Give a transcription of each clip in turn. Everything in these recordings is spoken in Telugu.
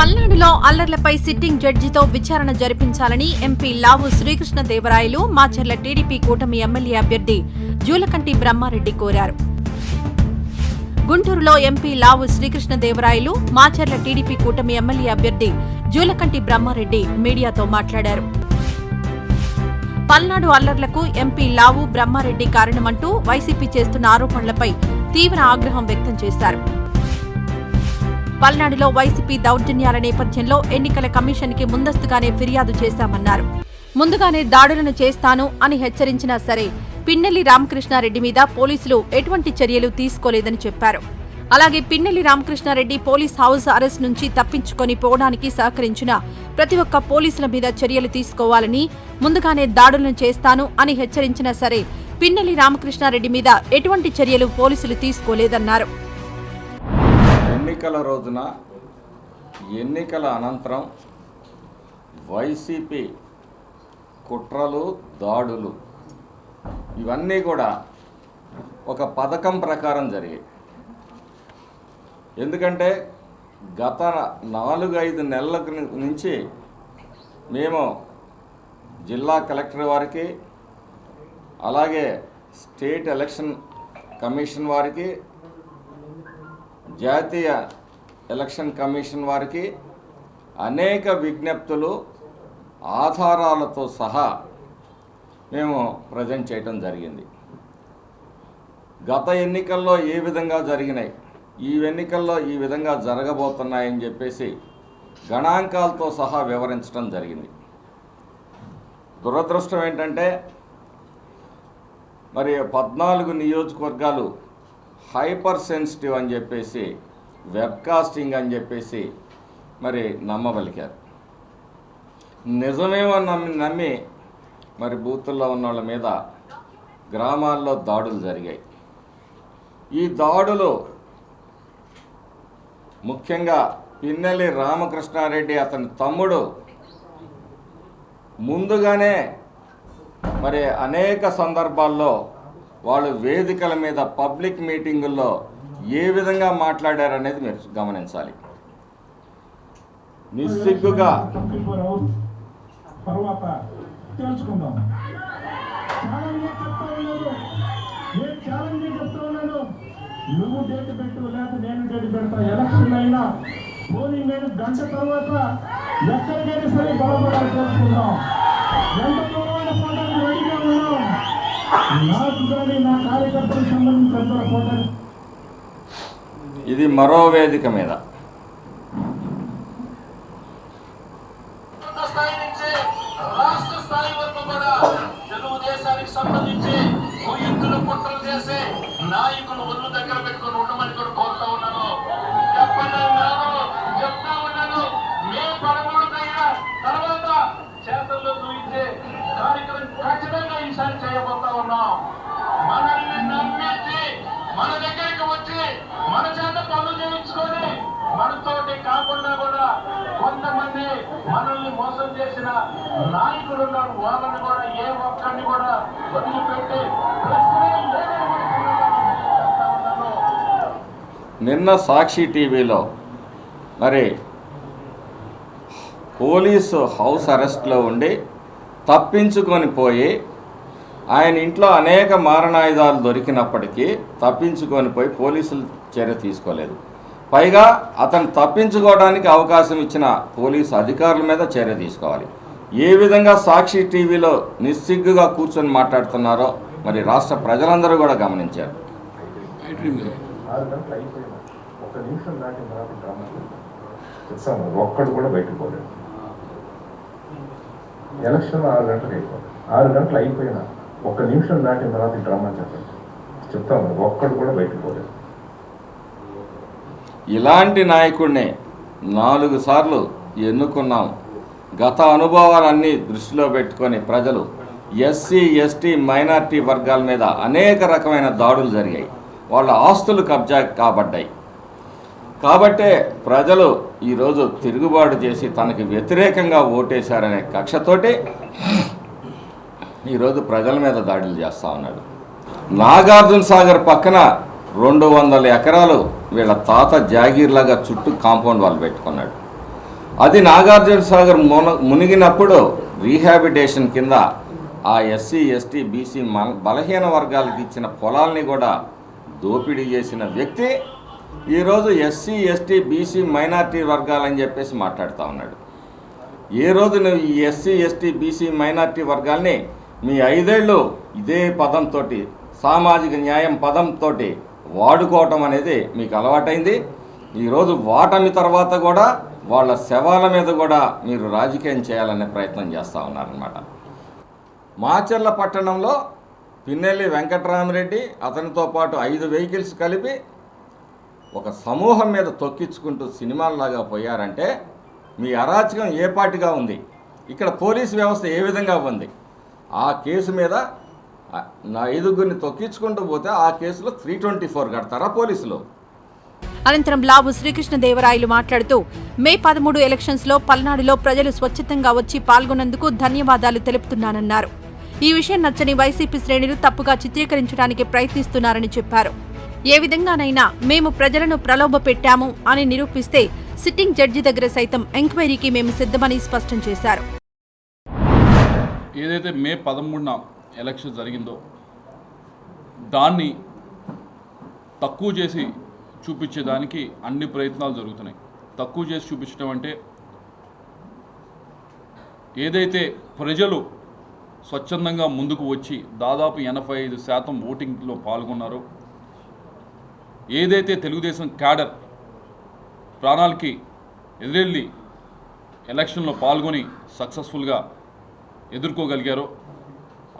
పల్నాడులో అల్లర్లపై సిట్టింగ్ జడ్జితో విచారణ జరిపించాలని ఎంపీ లావు శ్రీకృష్ణదేవరాయలు మాచర్ల టీడీపీ కూటమి ఎమ్మెల్యే అభ్యర్థి జూలకంటి బ్రహ్మారెడ్డి కోరారు. గుంటూరులో ఎంపీ లావు శ్రీకృష్ణదేవరాయలు మాచర్ల టీడీపీ కూటమి ఎమ్మెల్యే అభ్యర్థి జూలకంటి బ్రహ్మారెడ్డి మీడియాతో మాట్లాడారు. పల్నాడు అల్లర్లకు ఎంపీ లావు బ్రహ్మారెడ్డి కారణమంటూ వైసీపీ చేస్తున్న ఆరోపణలపై తీవ్ర ఆగ్రహం వ్యక్తం చేశారు. పల్నాడులో వైసీపీ దౌర్జన్యాల నేపథ్యంలో ఎన్నికల కమిషన్కి ముందస్తుగానే ఫిర్యాదు చేశామన్నారు. ముందుగానే దాడులను చేస్తాను అని హెచ్చరించినా సరే పిన్నెల్లి రామకృష్ణారెడ్డి మీద పోలీసులు ఎటువంటి చర్యలు తీసుకోలేదని చెప్పారు. అలాగే Pinnelli Ramakrishnareddy police house arrest నుంచి తప్పించుకొని పోవడానికి సహకరించిన ప్రతి ఒక్క పోలీసుల మీద చర్యలు తీసుకోవాలని ముందుగానే దాడులను చేస్తాను అని హెచ్చరించినా సరే పిన్నెల్లి రామకృష్ణారెడ్డి మీద ఎటువంటి చర్యలు పోలీసులు తీసుకోలేదన్నారు. ఎన్నికల రోజున ఎన్నికల అనంతరం వైసీపీ కుట్రలు దాడులు ఇవన్నీ కూడా ఒక పథకం ప్రకారం జరిగాయి. ఎందుకంటే గత నాలుగు ఐదు నెలల నుంచి మేము జిల్లా కలెక్టర్ వారికి అలాగే స్టేట్ ఎలక్షన్ కమిషన్ వారికి జాతీయ ఎలక్షన్ కమిషన్ వారికి అనేక విజ్ఞప్తులు ఆధారాలతో సహా మేము ప్రజెంట్ చేయటం జరిగింది. గత ఎన్నికల్లో ఏ విధంగా జరిగినాయి ఈ ఎన్నికల్లో ఈ విధంగా జరగబోతున్నాయని చెప్పేసి గణాంకాలతో సహా వివరించడం జరిగింది. దురదృష్టం ఏంటంటే మరి పద్నాలుగు నియోజకవర్గాలు హైపర్ సెన్సిటివ్ అని చెప్పేసి వెబ్కాస్టింగ్ అని చెప్పేసి మరి నమ్మబలికారు. నిజమేమో నమ్మి నమ్మి మరి బూతుల్లో ఉన్న వాళ్ళ మీద గ్రామాల్లో దాడులు జరిగాయి. ఈ దాడులు ముఖ్యంగా పిన్నెల్లి రామకృష్ణారెడ్డి అతని తమ్ముడు ముందుగానే మరి అనేక సందర్భాల్లో వాళ్ళు వేదికల మీద పబ్లిక్ మీటింగుల్లో ఏ విధంగా మాట్లాడారనేది మీరు గమనించాలి. నిస్సిగ్గుగా. తెలుసుకుందాం. నువ్వు డేట్ పెట్టు లేకపోతే నేను డేట్ పెడతా. ఎలక్షన్ అయినా పోలింగ్ అయిన గంట తర్వాత ఎక్కడికైనా సరే బలపడాలి తెలుసుకుందాం. ఎంత దూరమైన రెడీగా ఉన్నాం ఇది మరో వేదిక మీద. సంబంధించి కుయుక్తులు కుట్రలు చేసి నాయకులు ఒళ్ళు దగ్గర పెట్టుకొని ఉండమని కూడా కోరుతా ఉన్నాను. చెప్తా ఉన్నాను. మే తర్వాత చేతల్లో చూపించే కార్యక్రమం ఖచ్చితంగా ఈసారి చేయబోతా మనల్ని నమ్మేసి మన దగ్గరికి వచ్చి మన చేత పనులు చేయించుకొని మనతోటి కాకుండా కూడా కొంతమంది మనల్ని మోసం చేసిన నాయకులు ఉన్నారు వాళ్ళని కూడా ఏ ఒక్కరిని కూడా వదిలిపెట్టి నిన్న సాక్షి టీవీలో మరి పోలీసు హౌస్ అరెస్ట్లో ఉండి తప్పించుకొని పోయి ఆయన ఇంట్లో అనేక మారణాయుధాలు దొరికినప్పటికీ తప్పించుకొని పోయి పోలీసులు చర్య తీసుకోలేదు. పైగా అతను తప్పించుకోవడానికి అవకాశం ఇచ్చిన పోలీసు అధికారుల మీద చర్య తీసుకోవాలి. ఏ విధంగా సాక్షి టీవీలో నిస్సిగ్గుగా కూర్చొని మాట్లాడుతున్నారో మరి రాష్ట్ర ప్రజలందరూ కూడా గమనించారు. ఒక్కడు కూడా బయటకు పోలేదు ఎలక్షన్ ఆరు గంటలకు అయిపోయింది. ఆరు గంటలు అయిపోయినా ఒక్క నిమిషం దాటిన తర్వాత డ్రామా చెప్పండి. చెప్తాను ఒక్కడు కూడా బయటకు పోలేదు. ఇలాంటి నాయకుడిని నాలుగు సార్లు ఎన్నుకున్నాం. గత అనుభవాలన్నీ దృష్టిలో పెట్టుకొని ప్రజలు ఎస్సీ ఎస్టీ మైనార్టీ వర్గాల మీద అనేక రకమైన దాడులు జరిగాయి. వాళ్ళ ఆస్తులు కబ్జా కాబడ్డాయి. కాబట్టే ప్రజలు ఈరోజు తిరుగుబాటు చేసి తనకి వ్యతిరేకంగా ఓటేశారనే కక్షతోటి ఈరోజు ప్రజల మీద దాడులు చేస్తూ ఉన్నాడు. నాగార్జున సాగర్ పక్కన రెండు వందల ఎకరాలు వీళ్ళ తాత జాగీర్లాగా చుట్టూ కాంపౌండ్ వాళ్ళు పెట్టుకున్నాడు. అది నాగార్జున సాగర్ మున మునిగినప్పుడు రీహాబిటేషన్ కింద ఆ ఎస్సీ ఎస్టీ బీసీ మ- బలహీన వర్గాలకు ఇచ్చిన పొలాల్ని కూడా దోపిడీ చేసిన వ్యక్తి ఈరోజు ఎస్సీ ఎస్టీ బీసీ మైనార్టీ వర్గాలని చెప్పేసి మాట్లాడుతూ ఉన్నాడు. ఏ రోజు నువ్వు ఈ ఎస్సీ ఎస్టీ బీసీ మైనార్టీ వర్గాల్ని మీ ఐదేళ్ళు ఇదే పదంతో సామాజిక న్యాయం పదంతో వాడుకోవటం అనేది మీకు అలవాటైంది. ఈరోజు వాటమి తర్వాత కూడా వాళ్ళ శవాల మీద కూడా మీరు రాజకీయం చేయాలనే ప్రయత్నం చేస్తూ ఉన్నారనమాట మాచర్ల పట్టణంలో పిన్నెల్లి వెంకటరామరెడ్డి అతనితో పాటు ఐదు వెహికల్స్ కలిపి ఒక సమూహం మీద తొక్కించుకుంటూ సినిమాల్లాగా పోయారంటే మీ అరాచకం ఏ పాటిగా ఉంది? ఇక్కడ పోలీస్ వ్యవస్థ ఏ విధంగా ఉంది? ఆ కేసు మీద నా ఐదుగురిని తొక్కించుకుంటూ పోతే ఆ కేసులో త్రీ ట్వంటీ ఫోర్ కడతారా పోలీసులు? అనంతరం లావు శ్రీకృష్ణదేవరాయలు మాట్లాడుతూ మే పదమూడు ఎలక్షన్స్లో పల్నాడులో ప్రజలు స్వచ్ఛతంగా వచ్చి పాల్గొన్నందుకు ధన్యవాదాలు తెలుపుతున్నానన్నారు. ఈ విషయం నచ్చని వైసీపీ శ్రేణులు తప్పుగా చిత్రీకరించడానికి ప్రయత్నిస్తున్నారని చెప్పారు. ఏ విధంగానైనా మేము ప్రజలను ప్రలోభ పెట్టాము అని నిరూపిస్తే సిట్టింగ్ జడ్జి దగ్గర సైతం ఎంక్వైరీకి మేము సిద్ధమని స్పష్టం చేశారు. ఏదైతే మే పదమూడున ఎలక్షన్ జరిగిందో దాన్ని తక్కువ చేసి చూపించేదానికి అన్ని ప్రయత్నాలు జరుగుతున్నాయి. తక్కువ చేసి చూపించడం అంటే ఏదైతే ప్రజలు స్వచ్ఛందంగా ముందుకు వచ్చి దాదాపు ఎనభై ఐదు శాతం ఓటింగ్లో పాల్గొన్నారో ఏదైతే తెలుగుదేశం క్యాడర్ ప్రాణాలకి ఎదురెళ్ళి ఎలక్షన్లో పాల్గొని సక్సెస్ఫుల్గా ఎదుర్కోగలిగారో?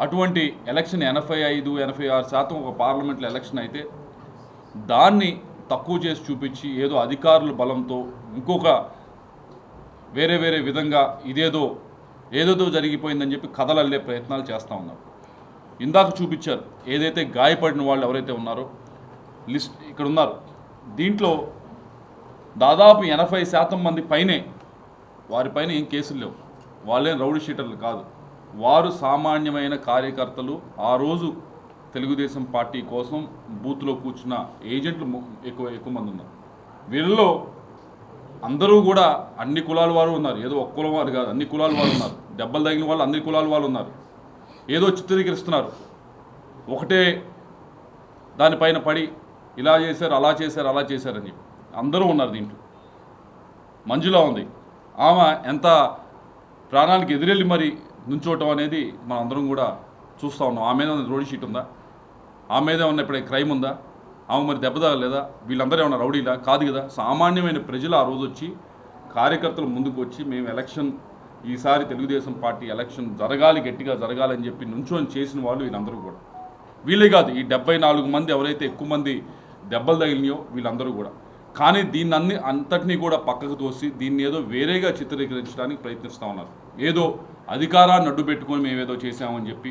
అటువంటి ఎలక్షన్ ఎనభై ఐదు ఎనభై ఆరు శాతం ఒక పార్లమెంట్లో ఎలక్షన్ అయితే దాన్ని తక్కువ చేసి చూపించి ఏదో అధికారుల బలంతో ఇంకొక వేరే వేరే విధంగా ఇదేదో ఏదేదో జరిగిపోయిందని చెప్పి కథలు అల్లే ప్రయత్నాలు చేస్తూ ఉన్నారు. ఇందాక చూపించారు ఏదైతే గాయపడిన వాళ్ళు ఎవరైతే ఉన్నారో లిస్ట్ ఇక్కడ ఉన్నారు. దీంట్లో దాదాపు ఎనభై శాతం మంది పైనే వారిపైన ఏం కేసులు లేవు. వాళ్ళేం రౌడీ షీటర్లు కాదు. వారు సామాన్యమైన కార్యకర్తలు. ఆ రోజు తెలుగుదేశం పార్టీ కోసం బూత్లో కూర్చున్న ఏజెంట్లు ఎక్కువ ఎక్కువ మంది ఉన్నారు. వీళ్ళలో అందరూ కూడా అన్ని కులాల వారు ఉన్నారు. ఏదో ఒక్క కులం వారు కాదు అన్ని కులాల వారు ఉన్నారు. దెబ్బలు తగిన వాళ్ళు అన్ని కులాల వాళ్ళు ఉన్నారు. ఏదో చిత్రీకరిస్తున్నారు. ఒకటే దానిపైన పడి ఇలా చేశారు అలా చేశారు అలా చేశారని చెప్పి. అందరూ ఉన్నారు దీంట్లో. మంజుల ఉంది. ఆమె ఎంత ప్రాణానికి ఎదురెళ్ళి మరి నుంచోవటం అనేది మనం అందరం కూడా చూస్తూ ఉన్నాం. ఆమె మీద రోడ్ షీట్ ఉందా? ఆమె మీద ఉన్న ఇప్పుడు క్రైమ్ ఉందా? ఆమె మరి దెబ్బతగలేదా వీళ్ళందరూ ఏమన్నా రౌడీలా? కాదు కదా. సామాన్యమైన ప్రజలు ఆ రోజు వచ్చి కార్యకర్తలు ముందుకు వచ్చి మేము ఎలక్షన్ ఈసారి తెలుగుదేశం పార్టీ ఎలక్షన్ జరగాలి గట్టిగా జరగాలని చెప్పి నుంచొని చేసిన వాళ్ళు వీళ్ళందరూ కూడా. వీళ్ళే కాదు ఈ డెబ్బై నాలుగు మంది ఎవరైతే ఎక్కువ మంది దెబ్బలు తగిలినాయో వీళ్ళందరూ కూడా. కానీ దీన్ని అన్ని అంతటినీ కూడా పక్కకు తోసి దీన్ని ఏదో వేరేగా చిత్రీకరించడానికి ప్రయత్నిస్తూ ఉన్నారు. ఏదో అధికారాన్ని అడ్డు పెట్టుకొని మేము ఏదో చేసామని చెప్పి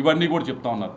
ఇవన్నీ కూడా చెప్తా ఉన్నారు.